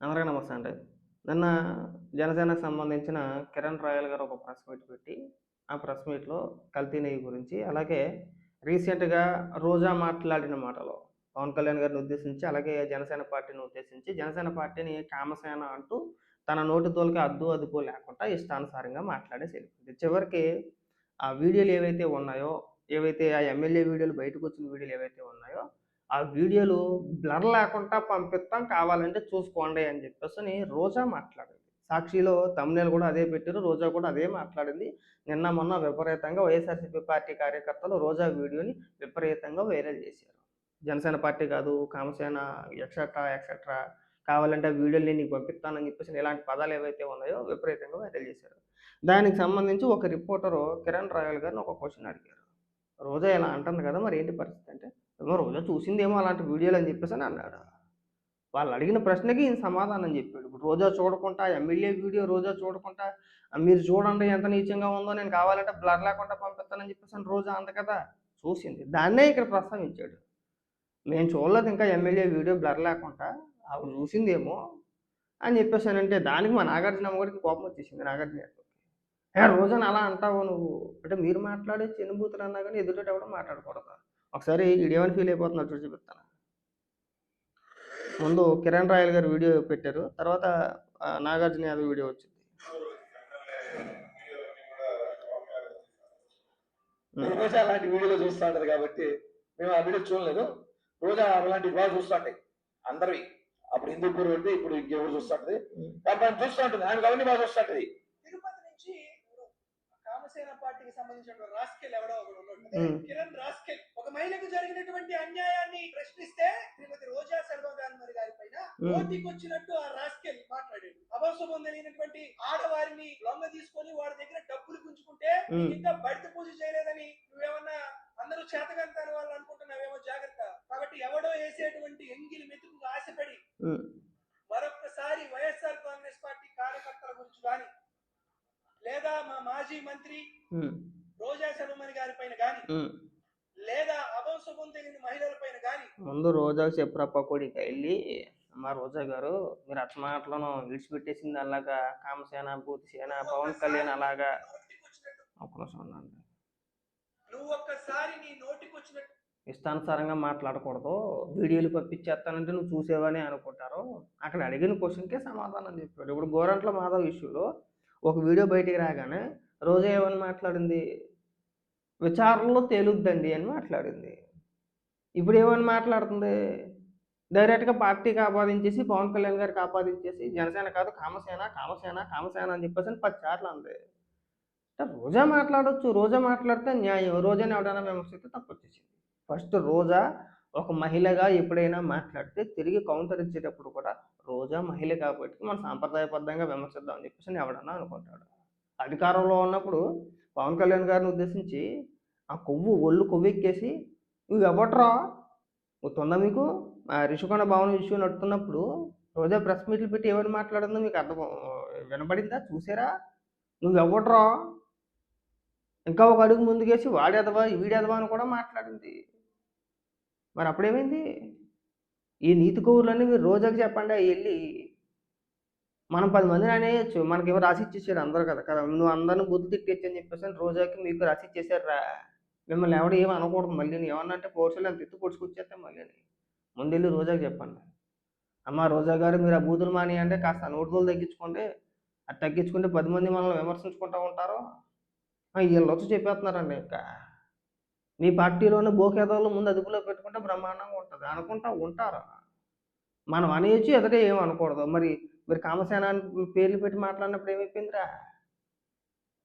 అందరికీ నమస్తే అండి. నిన్న జనసేనకు సంబంధించిన కిరణ్ రాయల్ గారు ఒక ప్రెస్ మీట్ పెట్టి ఆ ప్రెస్ మీట్లో కల్తీ నెయ్యి గురించి అలాగే రీసెంట్గా రోజా మాట్లాడిన మాటలు పవన్ కళ్యాణ్ గారిని ఉద్దేశించి అలాగే జనసేన పార్టీని ఉద్దేశించి జనసేన పార్టీని కామసేన అంటూ తన నోటి తోలికి అద్దు అదుపు లేకుండా ఇష్టానుసారంగా మాట్లాడేసి వెళ్ళిపోయింది. చివరికి ఆ వీడియోలు ఏవైతే ఉన్నాయో ఏవైతే ఆ ఎమ్మెల్యే వీడియోలు బయటకు వచ్చిన వీడియోలు ఏవైతే ఉన్నాయో ఆ వీడియోలు బ్లర్ లేకుండా పంపిస్తాం కావాలంటే చూసుకోండి అని చెప్పేసి అని రోజా మాట్లాడింది. సాక్షిలో తమ్నేలు కూడా అదే పెట్టారు రోజా కూడా అదే మాట్లాడింది. నిన్న మొన్న విపరీతంగా వైఎస్ఆర్సీపీ పార్టీ కార్యకర్తలు రోజా వీడియోని విపరీతంగా వైరల్ చేశారు. జనసేన పార్టీ కాదు కామసేన ఎక్సెట్రా ఎక్సెట్రా కావాలంటే ఆ వీడియోలు నేను నీకు పంపిస్తానని చెప్పేసి ఇలాంటి పదాలు ఏవైతే ఉన్నాయో విపరీతంగా వైరల్ చేశారు. దానికి సంబంధించి ఒక రిపోర్టరు కిరణ్ రాయల్ గారిని ఒక క్వశ్చన్ అడిగారు. రోజా ఇలా అంటుంది కదా మరి ఏంటి పరిస్థితి అంటే ఏమో రోజా చూసిందేమో అలాంటి వీడియోలు అని చెప్పేసి అని అన్నాడు. వాళ్ళు అడిగిన ప్రశ్నకి ఈయన సమాధానం చెప్పాడు. ఇప్పుడు రోజా చూడకుండా ఎమ్మెల్యే వీడియో రోజా చూడకుండా మీరు చూడండి ఎంత నీచంగా ఉందో నేను కావాలంటే బ్లర్ లేకుండా పంపిస్తానని చెప్పేసి అని రోజా అంత కదా చూసింది. దాన్నే ఇక్కడ ప్రస్తావించాడు. నేను చూడలేదు ఇంకా ఎమ్మెల్యే వీడియో బ్లర్ లేకుండా ఆవిడ చూసిందేమో అని చెప్పేసానంటే దానికి మా నాగార్జున అమ్మగారికి కోపం వచ్చేసింది నాగార్జున ఏ రోజున అలా అంటావు నువ్వు? అంటే మీరు మాట్లాడే చిన్నబూతులు అన్నా కానీ ఎదుట మాట్లాడకూడదు? ఒకసారి ఇదేమని ఫీల్ అయిపోతున్నారు చూసి చెప్తాను ముందు కిరణ్ రాయల్ గారు వీడియో పెట్టారు. తర్వాత నాగార్జున యాదవ్ వీడియో వచ్చింది. రోజా అలాంటి వీడియోలు చూస్తూ ఉంటది కాబట్టి మేము ఆ వీడియో చూడలేదు. రోజా అలాంటి బాగా చూస్తూ ఉంటాయి అందరివి. అప్పుడు హిందూపూర్ వెళ్తే ఇప్పుడు ఇంకెవరు చూస్తూ ఉంటది. ఉమ్, కాబట్టి ఆమె చూస్తూ ఉంటుంది. ఆమె అవన్నీ బాగా చూస్తూ ఉంటది. తిరుపతి నుంచి కామసేన పార్టీకి సంబంధించిన రాస్కెల్ ఎవడో ఒకడు. కిరణ్ రాస్కెల్. మహిళకు జరిగినటువంటి అన్యాయాన్ని ప్రశ్నిస్తే శ్రీమతి రోజా సర్వగాన్మరి గారి పైన ఉమ్. నోటికొచ్చినట్టు ఆ రాస్కెల్ మాట్లాడాడు. అభవశుభం తెలియనటువంటి ఆడవారిని లొంగ తీసుకొని వాడి దగ్గర డబ్బులు గుంజుకుంటే ఇంకా బడిత పూజ చేయలేదని నువ్వేమన్నా అందరూ చేతకంతారు వాళ్ళు అనుకుంటున్నావేమో జాగ్రత్త. కాబట్టి ఎవడో వేసేటువంటి ఎంగిలి మెతుకు ఆశపడి మరొకసారి వైఎస్ఆర్ కాంగ్రెస్ పార్టీ కార్యకర్తల గురించి కానీ లేదా మా మాజీ మంత్రి రోజా శర్మని గారి పైన కానీ. లేదా మహిళల పైన కానీ ముందు రోజాకు చెప్పురా పకోడికి వెళ్ళి అమ్మ రోజా గారు మీరు అచ్చ మాటలను విడిచిపెట్టేసింది అలాగా కామసేన భూతిసేన పవన్ కళ్యాణ్ అలాగా. నోటికొచ్చినట్టు ఒక నిమిషం ఉండండి. నువ్వు ఒక్కసారి నీ నోటికొచ్చినట్టు ఇష్టానుసారంగా మాట్లాడకూడదు. వీడియోలు పంపించేస్తానంటే నువ్వు చూసేవని అనుకుంటారు. అక్కడ అడిగిన క్వశ్చన్కే సమాధానం చెప్పాడు. ఇప్పుడు గోరంట్ల మాధవ్ ఇష్యూలో ఒక వీడియో బయటికి రాగానే రోజా ఏమని మాట్లాడింది? విచారణలో తేలుద్దండి అని మాట్లాడింది. ఇప్పుడు ఏమని మాట్లాడుతుంది? డైరెక్ట్గా పార్టీకి ఆపాదించేసి పవన్ కళ్యాణ్ గారికి ఆపాదించేసి జనసేన కాదు కామసేన కామసేన కామసేన అని చెప్పేసి పది చార్లు అంది. రోజా మాట్లాడవచ్చు రోజా మాట్లాడితే న్యాయం. రోజాని ఎవడైనా విమర్శిస్తే తప్పు వచ్చేసింది ఫస్ట్ రోజా ఒక మహిళగా ఎప్పుడైనా మాట్లాడితే తిరిగి కౌంటర్ ఇచ్చేటప్పుడు కూడా రోజా మహిళ కాబట్టి మనం సాంప్రదాయబద్ధంగా విమర్శిద్దాం అని చెప్పేసి ఎవడన్నా అనుకుంటాడు. అధికారంలో ఉన్నప్పుడు పవన్ కళ్యాణ్ గారిని ఉద్దేశించి ఆ కొవ్వు ఒళ్ళు కొవ్వెక్కేసి నువ్వు ఎవట్రా తొంద మీకు? ఆ రిషికొండ భవన్ ఇష్యూ నడుతున్నప్పుడు రోజా ప్రెస్ మీట్లు పెట్టి ఎవరిని మాట్లాడిందో మీకు అర్థం వినబడిందా? చూసారా? నువ్వు ఎవట్రా ఇంకా ఒక అడుగు ముందుకేసి వాడేదవా వీడేదవా అని కూడా మాట్లాడింది. మరి అప్పుడేమైంది? ఈ నీతి కౌరులన్నీ మీరు రోజాకి చెప్పండి వెళ్ళి మనం పది మందిని అనేయచ్చు. ఎవరు రాసి ఇచ్చేసారు అందరు కదా కదా. నువ్వు అందరిని బుద్ధి తిట్టేచ్చు అని చెప్పేసి రోజాకి మీకు రాసి ఇచ్చేసారు రా మిమ్మల్ని ఎవడు ఏమి అనకూడదు మళ్ళీ. ఏమన్నా అంటే పోర్సులు అంత ఎత్తు పొడుచుకొచ్చేస్తే మళ్ళీ ముందు వెళ్ళి రోజాకి చెప్పండి. అమ్మ రోజా గారు మీరు ఆ బూతులు మాని అంటే కాస్త నోటుదోలు తగ్గించుకోండి. అది తగ్గించుకుంటే పది మంది మనల్ని విమర్శించుకుంటూ ఉంటారు. వీళ్ళు వచ్చి చెప్పేస్తున్నారండి ఇంకా. మీ పార్టీలోనే బోకేదాలు ముందు అదుపులో పెట్టుకుంటే బ్రహ్మాండంగా ఉంటుంది. అనుకుంటా ఉంటారు? మనం అనేసి ఎదుటే ఏం అనకూడదు. మరి మీరు కామసేన అని పేర్లు పెట్టి మాట్లాడినప్పుడు ఏమైపోయిందిరా?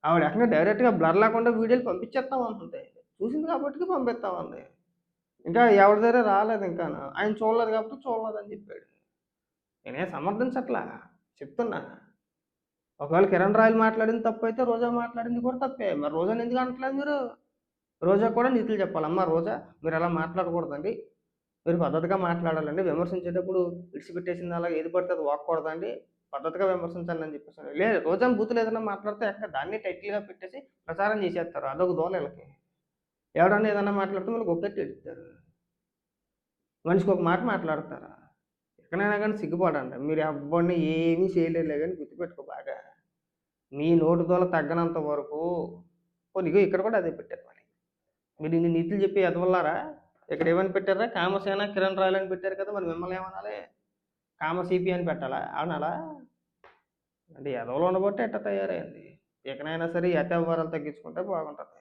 ఆవిడ ఎక్కడ డైరెక్ట్గా బ్లర్ లేకుండా వీడియోలు పంపించేస్తాం అంటుంది. చూసింది కాబట్టి పంపిస్తామంది ఇంకా ఎవరి దగ్గర రాలేదు ఇంకా. ఆయన చూడలేదు కాబట్టి చూడలేదు అని చెప్పాడు. నేనే సమర్థించట్లా? చెప్తున్నా. ఒకవేళ కిరణ్ రాయలు మాట్లాడింది తప్పు అయితే రోజా మాట్లాడింది కూడా తప్పే. మరి రోజాని ఎందుకు అనట్లేదు మీరు? రోజా కూడా నీతులు చెప్పాలమ్మా రోజా మీరు అలా మాట్లాడకూడదండి. మీరు పద్ధతిగా మాట్లాడాలండి. విమర్శించేటప్పుడు విడిచిపెట్టేసింది అలాగే ఏది పడితే అది వాక్కూడదండి పద్ధతిగా విమర్శించండి అని చెప్పేసి లేదు రోజా బూతులు ఏదైనా మాట్లాడితే ఎక్కడ దాన్ని టైటిల్గా పెట్టేసి ప్రచారం చేసేస్తారు. అదొక దోల వీళ్ళకి ఎవడన్నా ఏదైనా మాట్లాడితే మళ్ళీ ఒక్కటి ఎడుతారు మనిషికి ఒక మాట మాట్లాడతారా? ఎక్కడైనా కానీ సిగ్గుపడండి. మీరు అబ్బాయిని ఏమీ చేయలేదు కానీ గుర్తుపెట్టుకో బాగా. మీ నోటితోల తగ్గనంత వరకు నీకు ఇక్కడ కూడా అదే పెట్టారు మరి. మీరు ఇన్ని నీతులు చెప్పి ఎదవల్లారా? ఇక్కడ ఏమని పెట్టారా? కామసేన కిరణ్ రాయలు అని పెట్టారు కదా మరి మిమ్మల్ని ఏమనాలి? కామసీపీ అని పెట్టాలా? అనాలా అంటే ఎదవలు ఉండబట్టే ఎట్ట తయారైంది? ఎక్కడైనా సరే ఈ తగ్గించుకుంటే బాగుంటుంది.